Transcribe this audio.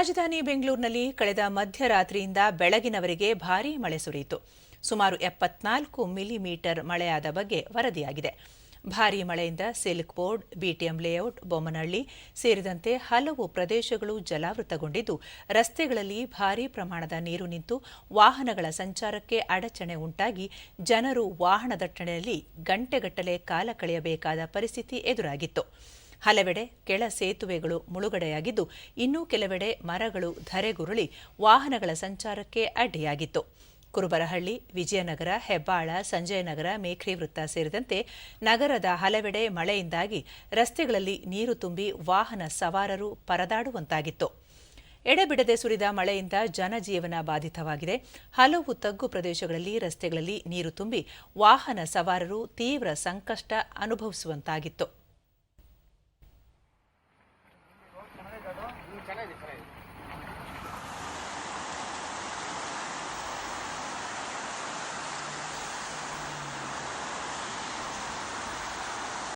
ರಾಜಧಾನಿ ಬೆಂಗಳೂರಿನಲ್ಲಿ ಕಳೆದ ಮಧ್ಯರಾತ್ರಿಯಿಂದ ಬೆಳಗಿನವರೆಗೆ ಭಾರೀ ಮಳೆ ಸುರಿಯಿತು. ಸುಮಾರು ಎಪ್ಪತ್ನಾಲ್ಕು ಮಿಲಿಮೀಟರ್ ಮಳೆಯಾದ ಬಗ್ಗೆ ವರದಿಯಾಗಿದೆ. ಭಾರೀ ಮಳೆಯಿಂದ Silk Board, BTM Layout, Bommanahalli ಸೇರಿದಂತೆ ಹಲವು ಪ್ರದೇಶಗಳು ಜಲಾವೃತಗೊಂಡಿದ್ದು, ರಸ್ತೆಗಳಲ್ಲಿ ಭಾರೀ ಪ್ರಮಾಣದ ನೀರು ನಿಂತು ವಾಹನಗಳ ಸಂಚಾರಕ್ಕೆ ಅಡಚಣೆ ಉಂಟಾಗಿ ಜನರು ವಾಹನ ದಟ್ಟಣೆಯಲ್ಲಿ ಗಂಟೆಗಟ್ಟಲೆ ಕಾಲ ಕಳೆಯಬೇಕಾದ ಪರಿಸ್ಥಿತಿ ಎದುರಾಗಿತ್ತು. ಹಲವೆಡೆ ಕೆಳ ಸೇತುವೆಗಳು ಮುಳುಗಡೆಯಾಗಿದ್ದು, ಇನ್ನೂ ಕೆಲವೆಡೆ ಮರಗಳು ಧರೆಗುರುಳಿ ವಾಹನಗಳ ಸಂಚಾರಕ್ಕೆ ಅಡ್ಡಿಯಾಗಿತ್ತು. ಕುರುಬರಹಳ್ಳಿ, ವಿಜಯನಗರ, ಹೆಬ್ಬಾಳ, ಸಂಜಯನಗರ ಮೇಖ್ರಿ ವೃತ್ತ ಸೇರಿದಂತೆ ನಗರದ ಹಲವೆಡೆ ಮಳೆಯಿಂದಾಗಿ ರಸ್ತೆಗಳಲ್ಲಿ ನೀರು ತುಂಬಿ ವಾಹನ ಸವಾರರು ಪರದಾಡುವಂತಾಗಿತ್ತು. ಎಡೆಬಿಡದೆ ಸುರಿದ ಮಳೆಯಿಂದ ಜನಜೀವನ ಬಾಧಿತವಾಗಿದೆ. ಹಲವು ತಗ್ಗು ಪ್ರದೇಶಗಳಲ್ಲಿ ರಸ್ತೆಗಳಲ್ಲಿ ನೀರು ತುಂಬಿ ವಾಹನ ಸವಾರರು ತೀವ್ರ ಸಂಕಷ್ಟ ಅನುಭವಿಸುವಂತಾಗಿತ್ತು. anni 30.